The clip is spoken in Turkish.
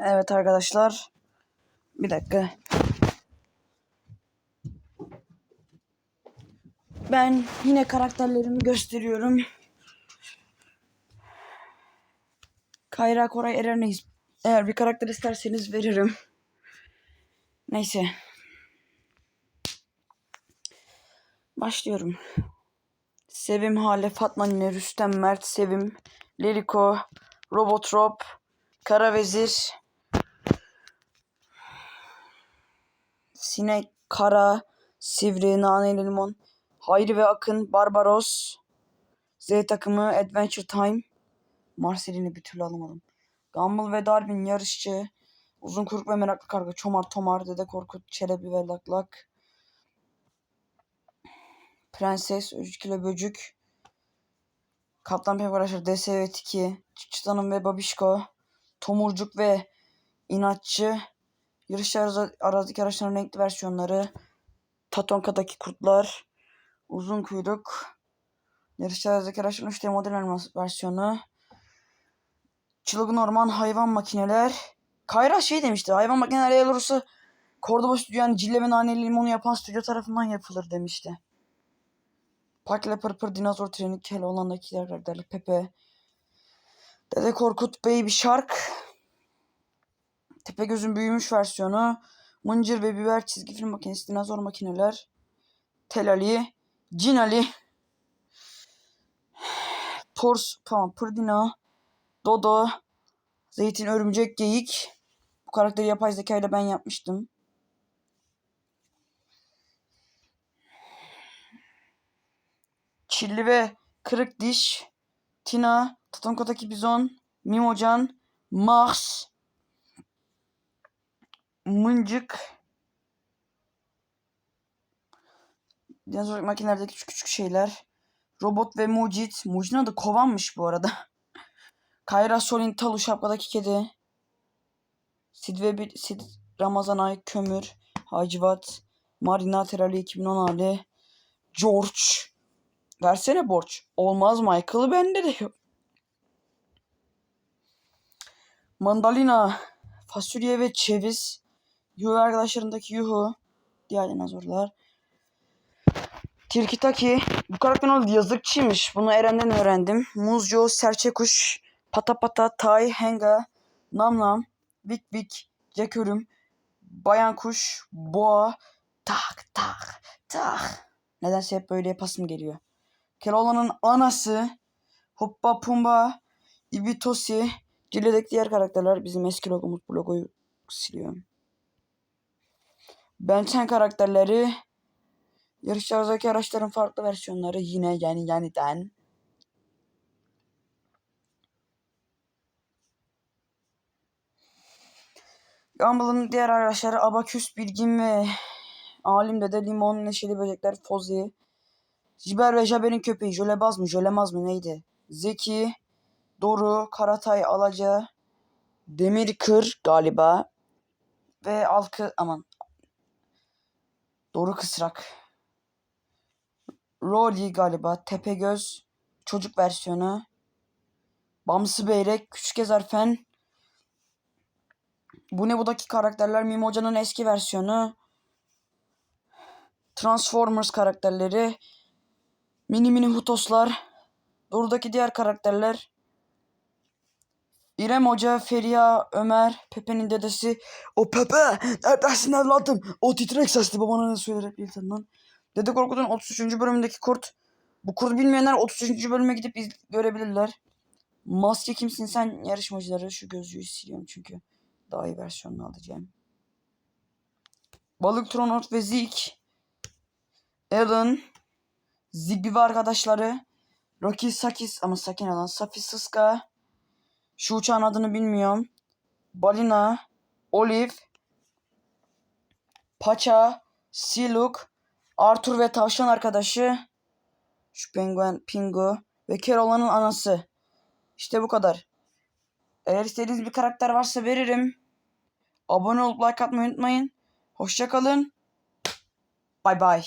Evet arkadaşlar. Bir dakika. Ben yine karakterlerimi gösteriyorum. Kayra Koray Eren'eyiz. Eğer bir karakter isterseniz veririm. Neyse. Başlıyorum. Sevim Hale, Fatma Nine, Rüstem Mert, Sevim, Liriko, Robotrop, Kara Vezir, Sinek, Kara, Sivri, Naneli Limon, Hayri ve Akın, Barbaros, Z takımı, Adventure Time, Marcelin'i bir türlü alamadım. Gumball ve Darwin yarışçı, Uzun Kuruk ve Meraklı Karga, Çomar, Tomar, Dede Korkut, Çelebi ve Lak Lak, Prenses, Kilo Böcük, Kaptan Pevaraşır, DS ve Tiki, Çıçıtanım ve Babişko, Tomurcuk ve İnatçı, Yarışçı arazi, arazideki araçların renkli versiyonları, Tatonka'daki kurtlar, Uzun Kuyruk, Yarışçı arazideki araçların 3D model versiyonu, Çılgın Orman Hayvan Makineler, Kayra şey demişti, hayvan makineleri eğer olursa Cordoba Stüdyo yani Cille ve Naneli Limon'u yapan stüdyo tarafından yapılır demişti. Pakle Pırpır Dinozor Treni Keloğlan'daki karakterler Pepe. Dede Korkut Baby Shark. Tepegöz'ün büyümüş versiyonu. Mıncır ve Biber çizgi film makinesi dinozor makineler. Tel Ali. Cin Ali. Pors, tamam Pırdina. Dodo. Zeytin Örümcek Geyik. Bu karakteri yapay zekayla ben yapmıştım. Çilli ve Kırık Diş, Tina, Tatonka'daki Bizon, Mimocan, Mars, Mıncık, Dinozor makinelerdeki küçük küçük şeyler, Robot ve Mucit, Mucit'in adı Kovan'mış bu arada. Kayra Solin Talu şapkadaki kedi, Sid ve bir, Sid Ramazan Ay Kömür, Hacivat, Marina Terali 2010 hali, George, Versene borç. Olmaz Michael bende de yok. Mandalina, fasulye ve ceviz. Yuhu arkadaşlarındaki Yuhu. Diğer dinozorlar. Tirkitaki. Bu karakterin adı yazıkçıymış. Bunu Eren'den öğrendim. Muzco, serçe kuş, pata pata, tay, henga, nam nam, bik bik, cekörüm, bayan kuş, boğa, tak tak tak. Nedense hep böyle yapasım geliyor. Keloğlan'ın anası, Hoppa Pumba, Ibitosi, Cile'deki diğer karakterler bizim eski logomuz. Bu logoyu siliyorum. Benten karakterleri, yarışlardaki araçların farklı versiyonları yine yani yeniden. Gumball'ın diğer araçları Abaküs, Bilgin ve Alim Dede, Limon, Neşeli Böcekler, Fozi, Jiber ve Jaber'in köpeği Jölebaz mı Jölemaz mı neydi? Zeki, Doru, Karatay, Alaca, Demir Kır galiba ve Alkı aman Doru Kısrak. Rolly galiba Tepegöz çocuk versiyonu. Bamsı Beyrek, Küçük Ezerfen. Bu ne budaki karakterler Mimoca'nın eski versiyonu. Transformers karakterleri. Mini mini Hutoslar. Buradaki diğer karakterler. İrem Hoca, Feriha, Ömer, Pepe'nin dedesi. O Pepe! Neredesin evladım? O titrek sesli babana ne söyleyerek tanınan. Dede Korkut'un 33. bölümündeki kurt. Bu kurdu bilmeyenler 33. bölüme gidip iz- görebilirler. Maske kimsin sen yarışmacıları. Şu gözlüğü siliyorum çünkü. Daha iyi versiyonunu alacağım. Balık Tronot ve Zeke. Alan. Zigby ve arkadaşları. Rocky Sakis ama Sakin alan. Safi Sıska. Şu uçağın adını bilmiyorum. Balina. Olive. Paça. Siluk. Arthur ve tavşan arkadaşı. Şu penguen Pingu. Ve Carol'ın anası. İşte bu kadar. Eğer istediğiniz bir karakter varsa veririm. Abone olup like atmayı unutmayın. Hoşçakalın. Bay bay.